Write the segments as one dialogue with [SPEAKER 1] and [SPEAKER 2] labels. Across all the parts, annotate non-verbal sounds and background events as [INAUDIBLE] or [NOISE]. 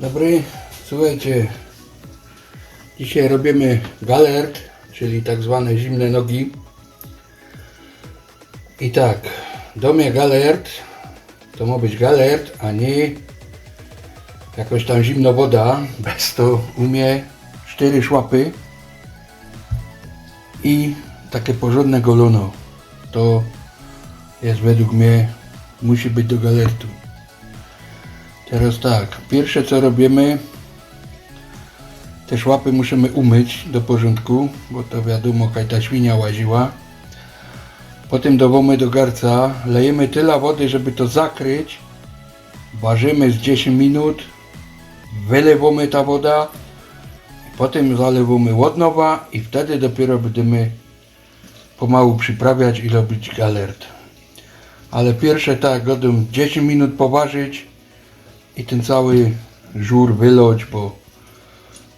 [SPEAKER 1] Dobry, słuchajcie, dzisiaj robimy galert, czyli tak zwane zimne nogi. I tak, do mnie galert to ma być galert, a nie jakoś tam zimno woda, [LAUGHS] bez to umie cztery szłapy i takie porządne golono. To jest według mnie, musi być do galertu. Teraz tak, pierwsze co robimy, te szłapy musimy umyć do porządku, bo to wiadomo, ta świnia łaziła. Potem dowamy do garca, lejemy tyle wody, żeby to zakryć. Ważymy z 10 minut, wylewamy ta woda, potem zalewamy od nowa i wtedy dopiero będziemy pomału przyprawiać i robić galert. Ale pierwsze tak, godą 10 minut poważyć i ten cały żur wyloć, bo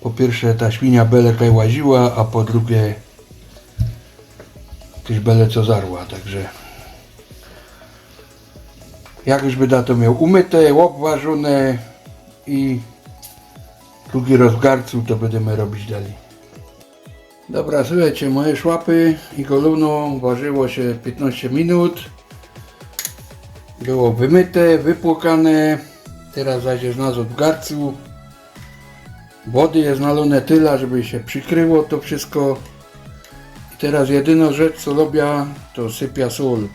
[SPEAKER 1] po pierwsze ta świnia bele kaj łaziła, a po drugie też bele co zarła, także jak już by to miał umyte, obważone i drugi raz w garcu to będziemy robić dalej. Dobra, słuchajcie, moje szłapy i koluno ważyło się 15 minut. Było wymyte, wypłukane. Teraz zaś jest w garcu. Wody jest nalone tyle, żeby się przykryło to wszystko. I teraz jedyna rzecz co robię, to sypia sól.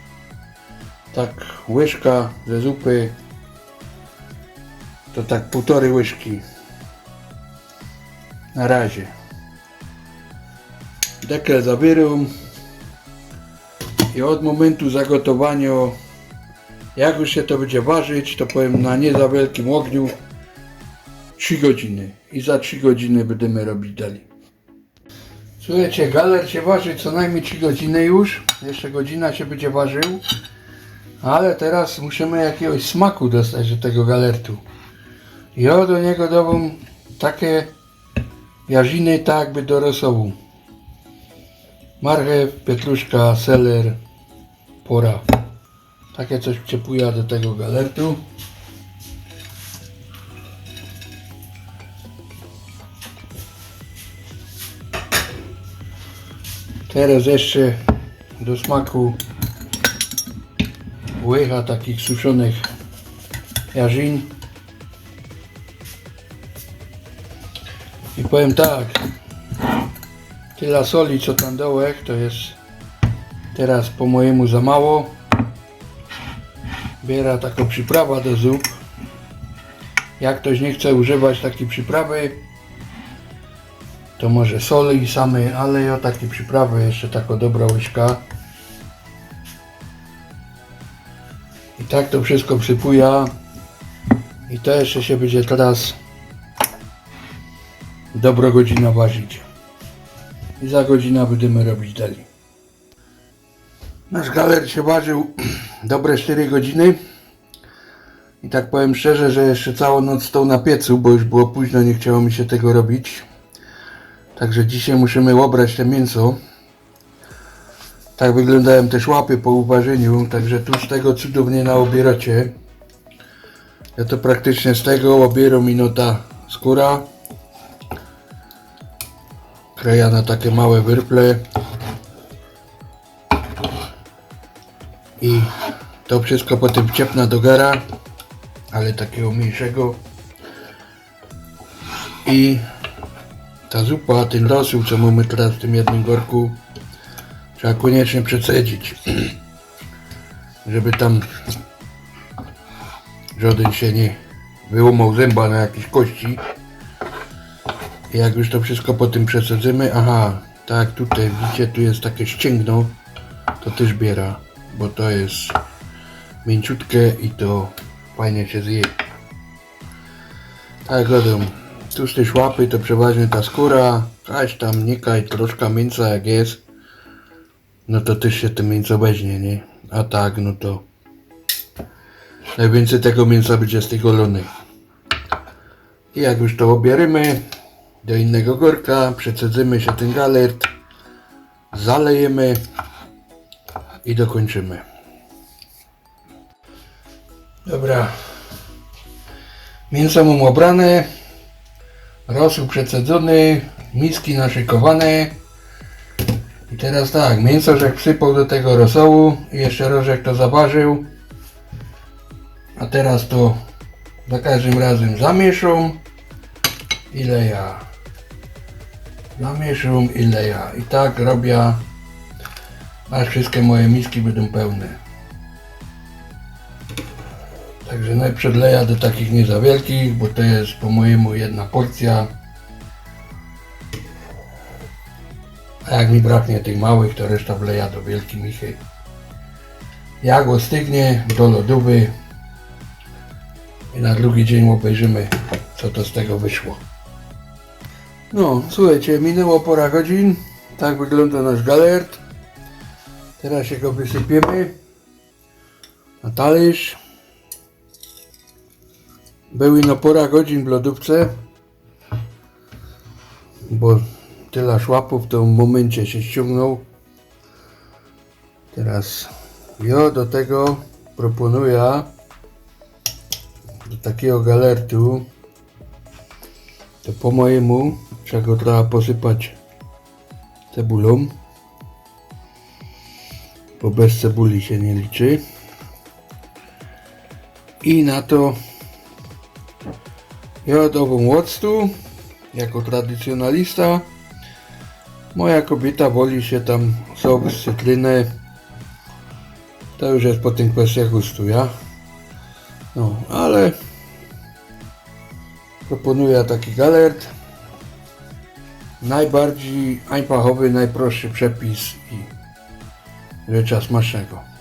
[SPEAKER 1] Tak łyżka ze zupy. To tak półtorej łyżki. Na razie. Dekel zabieram. I od momentu zagotowania jak już się to będzie ważyć, to powiem na nie za wielkim ogniu 3 godziny. I za 3 godziny będziemy robić dalej. Słuchajcie, galer się waży co najmniej 3 godziny już. Jeszcze godzina się będzie ważył. Ale teraz musimy jakiegoś smaku dostać do tego galertu. Ja do niego dałam takie jarziny tak jakby do rosołu. Marchew, pietruszka, seler, pora. Takie coś przypływa do tego galertu. Teraz jeszcze do smaku łycha takich suszonych jarzyn. I powiem tak, tyle soli co tam dołek to jest teraz po mojemu za mało biera taką przyprawa do zup. Jak ktoś nie chce używać takiej przyprawy, to może soli samej, ale ja takiej przyprawy jeszcze taka dobra łyżka. I tak to wszystko przypuja. I to jeszcze się będzie teraz dobro godzina ważyć. I za godzinę będziemy robić dalej. Nasz galer się ważył [CLEARS THROAT] dobre 4 godziny. I tak powiem szczerze, że jeszcze całą noc stał na piecu, bo już było późno, nie chciało mi się tego robić. Także dzisiaj musimy obrać te mięso. Tak wyglądają też łapy po uważeniu, także tu z tego cudownie na obieracie. Ja to praktycznie z tego obieram minuta skóra. Kreja na takie małe wyrple. I to wszystko potem ciepna do gara, ale takiego mniejszego. I ta zupa, ten rosół, co mamy teraz w tym jednym worku, trzeba koniecznie przecedzić, [CLEARS THROAT] żeby tam żaden się nie wyłamał zęba na jakieś kości. I jak już to wszystko potem przesadzimy, aha, tak tutaj widzicie, tu jest takie ścięgno, to też biera, bo to jest mięciutkie i to fajnie się zje. Tak z tej szłapy to przeważnie ta skóra, kaś tam nikaj, troszkę mięsa jak jest, no to też się to mięso weźmie, nie? A tak, no to najwięcej tego mięsa będzie z tej golony. I jak już to obierzemy do innego gorka, przecedzimy się ten galert, zalejemy i dokończymy. Dobra. Mięso mam obrane, rosół przecedzony, miski naszykowane. I teraz tak, mięso żech wsypał do tego rosołu i jeszcze rożek to zaważył. A teraz to za każdym razem zamieszam ile ja. Zamieszam ile ja. I tak robię, aż wszystkie moje miski będą pełne. Także najpierw leja do takich nie za wielkich, bo to jest po mojemu jedna porcja. A jak mi braknie tych małych, to reszta wleja do wielkich michy. Jak ostygnie, do lodówy. I na drugi dzień obejrzymy, co to z tego wyszło. No, słuchajcie, minęło pora godzin. Tak wygląda nasz galert. Teraz się go wysypiemy na talerz. Były no pora godzin w lodówce, bo tyle szłapów w tym momencie się ściągnął. Teraz ja do tego proponuję do takiego galertu to po mojemu trzeba go trzeba posypać cebulą bo bez cebuli się nie liczy i na to jodową octu jako tradycjonalista moja kobieta woli się tam sok z cytryny to już jest po tym kwestia gustu, ja? No, ale proponuję taki galert. Najbardziej einpachowy, najprostszy przepis i rzecza smacznego.